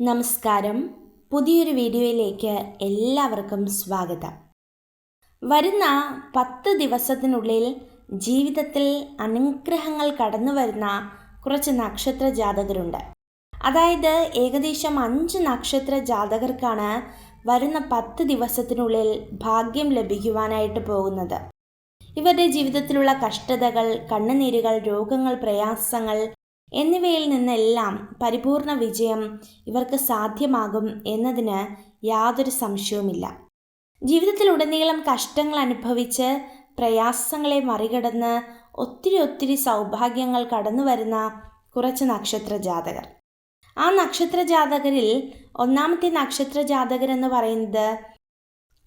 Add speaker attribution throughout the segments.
Speaker 1: നമസ്കാരം. പുതിയൊരു വീഡിയോയിലേക്ക് എല്ലാവർക്കും സ്വാഗതം. വരുന്ന പത്ത് ദിവസത്തിനുള്ളിൽ ജീവിതത്തിൽ അനുഗ്രഹങ്ങൾ കടന്നു വരുന്ന കുറച്ച് നക്ഷത്ര ജാതകരുണ്ട്. അതായത് ഏകദേശം അഞ്ച് നക്ഷത്ര ജാതകർക്കാണ് വരുന്ന പത്ത് ദിവസത്തിനുള്ളിൽ ഭാഗ്യം ലഭിക്കുവാനായിട്ട് പോകുന്നത്. ഇവരുടെ ജീവിതത്തിലുള്ള കഷ്ടതകൾ കണ്ണുനീരുകൾ രോഗങ്ങൾ പ്രയാസങ്ങൾ എന്നിവയിൽ നിന്നെല്ലാം പരിപൂർണ വിജയം ഇവർക്ക് സാധ്യമാകും എന്നതിന് യാതൊരു സംശയവുമില്ല. ജീവിതത്തിലുടനീളം കഷ്ടങ്ങൾ അനുഭവിച്ച് പ്രയാസങ്ങളെ മറികടന്ന് ഒത്തിരി ഒത്തിരി സൗഭാഗ്യങ്ങൾ കടന്നു വരുന്ന കുറച്ച് നക്ഷത്ര ജാതകർ. ആ നക്ഷത്ര ജാതകരിൽ ഒന്നാമത്തെ നക്ഷത്ര ജാതകരെന്ന് പറയുന്നത്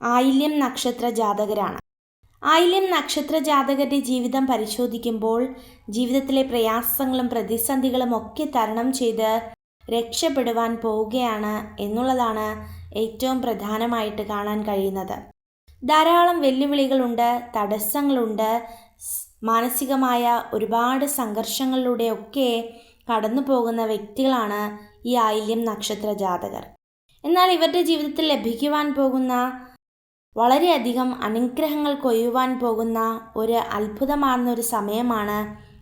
Speaker 1: ആയില്യം നക്ഷത്ര ജാതകരാണ്. ആയില്യം നക്ഷത്ര ജാതകരുടെ ജീവിതം പരിശോധിക്കുമ്പോൾ ജീവിതത്തിലെ പ്രയാസങ്ങളും പ്രതിസന്ധികളും ഒക്കെ തരണം ചെയ്ത് രക്ഷപ്പെടുവാൻ പോവുകയാണ് എന്നുള്ളതാണ് ഏറ്റവും പ്രധാനമായിട്ട് കാണാൻ കഴിയുന്നത്. ധാരാളം വെല്ലുവിളികളുണ്ട് തടസ്സങ്ങളുണ്ട് മാനസികമായ ഒരുപാട് സംഘർഷങ്ങളിലൂടെയൊക്കെ കടന്നു പോകുന്ന വ്യക്തികളാണ് ഈ ആയില്യം നക്ഷത്ര ജാതകർ എന്നാൽ ഇവരുടെ ജീവിതത്തിൽ ലഭിക്കുവാൻ പോകുന്ന വളരെയധികം അനുഗ്രഹങ്ങൾ കൊയ്യുവാൻ പോകുന്ന ഒരു അത്ഭുതമാർന്ന ഒരു സമയമാണ്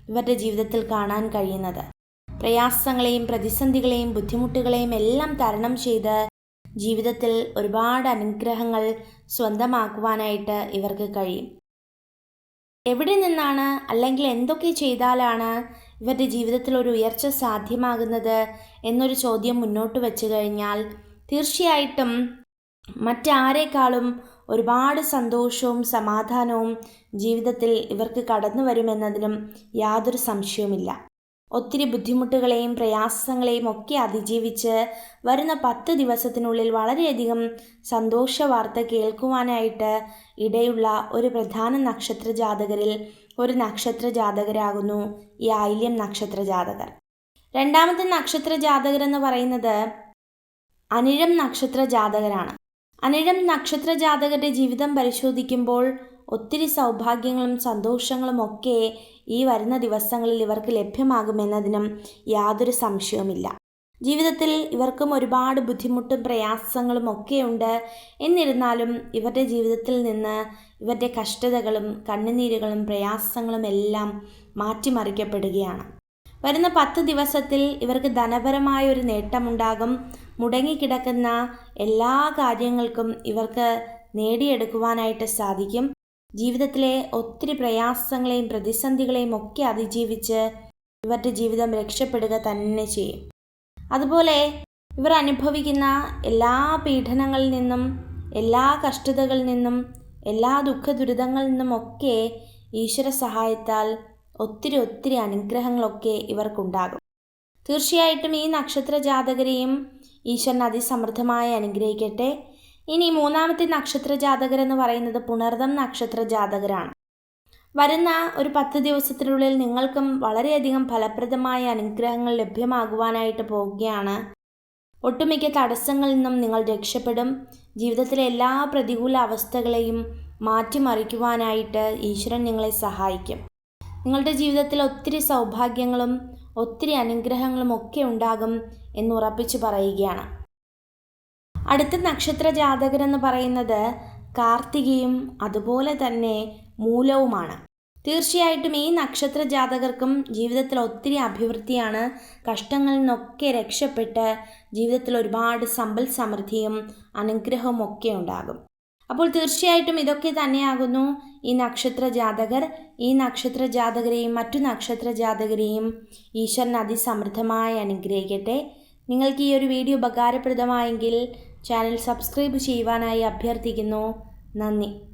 Speaker 1: ഇവരുടെ ജീവിതത്തിൽ കാണാൻ കഴിയുന്നത്. പ്രയാസങ്ങളെയും പ്രതിസന്ധികളെയും ബുദ്ധിമുട്ടുകളെയും എല്ലാം തരണം ചെയ്ത് ജീവിതത്തിൽ ഒരുപാട് അനുഗ്രഹങ്ങൾ സ്വന്തമാക്കുവാനായിട്ട് ഇവർക്ക് കഴിയും. എവിടെ നിന്നാണ് അല്ലെങ്കിൽ എന്തൊക്കെ ചെയ്താലാണ് ഇവരുടെ ജീവിതത്തിൽ ഒരു ഉയർച്ച സാധ്യമാകുന്നത് എന്നൊരു ചോദ്യം മുന്നോട്ട് വെച്ച് കഴിഞ്ഞാൽ തീർച്ചയായിട്ടും മറ്റാരേക്കാളും ഒരുപാട് സന്തോഷവും സമാധാനവും ജീവിതത്തിൽ ഇവർക്ക് കടന്നു വരുമെന്നതിനും യാതൊരു സംശയവുമില്ല. ഒത്തിരി ബുദ്ധിമുട്ടുകളെയും പ്രയാസങ്ങളെയും ഒക്കെ അതിജീവിച്ച് വരുന്ന പത്ത് ദിവസത്തിനുള്ളിൽ വളരെയധികം സന്തോഷ വാർത്ത കേൾക്കുവാനായിട്ട് ഇടയുള്ള ഒരു പ്രധാന നക്ഷത്ര ജാതകരിൽ ഒരു നക്ഷത്ര ജാതകരാകുന്നു ഈ ആയില്യം നക്ഷത്ര ജാതകർ. രണ്ടാമത്തെ നക്ഷത്ര ജാതകർ എന്ന് പറയുന്നത് അനിഴം നക്ഷത്ര ജാതകരാണ്. അനിഴം നക്ഷത്ര ജാതകരുടെ ജീവിതം പരിശോധിക്കുമ്പോൾ ഒത്തിരി സൗഭാഗ്യങ്ങളും സന്തോഷങ്ങളും ഒക്കെ ഈ വരുന്ന ദിവസങ്ങളിൽ ഇവർക്ക് ലഭ്യമാകുമെന്നതിനും യാതൊരു സംശയവുമില്ല. ജീവിതത്തിൽ ഇവർക്കും ഒരുപാട് ബുദ്ധിമുട്ടും പ്രയാസങ്ങളും ഒക്കെയുണ്ട് എന്നിരുന്നാലും ഇവരുടെ ജീവിതത്തിൽ നിന്ന് ഇവരുടെ കഷ്ടതകളും കണ്ണുനീരുകളും പ്രയാസങ്ങളും എല്ലാം മാറ്റിമറിക്കപ്പെടുകയാണ്. വരുന്ന പത്ത് ദിവസത്തിൽ ഇവർക്ക് ധനപരമായ ഒരു നേട്ടമുണ്ടാകും. മുടങ്ങിക്കിടക്കുന്ന എല്ലാ കാര്യങ്ങൾക്കും ഇവർക്ക് നേടിയെടുക്കുവാനായിട്ട് സാധിക്കും. ജീവിതത്തിലെ ഒത്തിരി പ്രയാസങ്ങളെയും പ്രതിസന്ധികളെയും ഒക്കെ അതിജീവിച്ച് ഇവരുടെ ജീവിതം രക്ഷപ്പെടുക തന്നെ ചെയ്യും. അതുപോലെ ഇവർ അനുഭവിക്കുന്ന എല്ലാ പീഡനങ്ങളിൽ നിന്നും എല്ലാ കഷ്ടതകളിൽ നിന്നും എല്ലാ ദുഃഖ ദുരിതങ്ങളിൽ നിന്നുമൊക്കെ ഈശ്വര സഹായത്താൽ ഒത്തിരി ഒത്തിരി അനുഗ്രഹങ്ങളൊക്കെ ഇവർക്കുണ്ടാകും. തീർച്ചയായിട്ടും ഈ നക്ഷത്ര ജാതകരെയും ഈശ്വരൻ അതിസമൃദ്ധമായി അനുഗ്രഹിക്കട്ടെ. ഇനി മൂന്നാമത്തെ നക്ഷത്ര ജാതകർ എന്ന് പറയുന്നത് പുണർദം നക്ഷത്ര ജാതകരാണ് വരുന്ന ഒരു പത്ത് ദിവസത്തിനുള്ളിൽ നിങ്ങൾക്കും വളരെയധികം ഫലപ്രദമായ അനുഗ്രഹങ്ങൾ ലഭ്യമാകുവാനായിട്ട് പോവുകയാണ്. ഒട്ടുമിക്ക തടസ്സങ്ങളിൽ നിന്നും നിങ്ങൾ രക്ഷപ്പെടും. ജീവിതത്തിലെ എല്ലാ പ്രതികൂല അവസ്ഥകളെയും മാറ്റിമറിക്കുവാനായിട്ട് ഈശ്വരൻ നിങ്ങളെ സഹായിക്കും. നിങ്ങളുടെ ജീവിതത്തിൽ ഒത്തിരി സൗഭാഗ്യങ്ങളും ഒത്തിരി അനുഗ്രഹങ്ങളും ഒക്കെ ഉണ്ടാകും എന്ന് ഉറപ്പിച്ചു പറയുകയാണ്. അടുത്ത നക്ഷത്ര ജാതകരെന്ന് പറയുന്നത് കാർത്തികയും അതുപോലെ തന്നെ മൂലവുമാണ്. തീർച്ചയായിട്ടും ഈ നക്ഷത്ര ജാതകർക്കും ജീവിതത്തിൽ ഒത്തിരി അഭിവൃദ്ധിയാണ്. കഷ്ടങ്ങളിൽ നിന്നൊക്കെ രക്ഷപ്പെട്ട് ജീവിതത്തിൽ ഒരുപാട് സമ്പൽ സമൃദ്ധിയും അനുഗ്രഹവും ഒക്കെ ഉണ്ടാകും. അപ്പോൾ തീർച്ചയായിട്ടും ഇതൊക്കെ തന്നെയാകുന്നു ഈ നക്ഷത്ര ജാതകർ. ഈ നക്ഷത്ര ജാതകരെയും മറ്റു നക്ഷത്ര ജാതകരെയും ഈശ്വരൻ അതിസമൃദ്ധമായി അനുഗ്രഹിക്കട്ടെ. നിങ്ങൾക്ക് ഈ ഒരു വീഡിയോ ഉപകാരപ്രദമായെങ്കിൽ ചാനൽ സബ്സ്ക്രൈബ് ചെയ്യുവാനായി അഭ്യർത്ഥിക്കുന്നു. നന്ദി.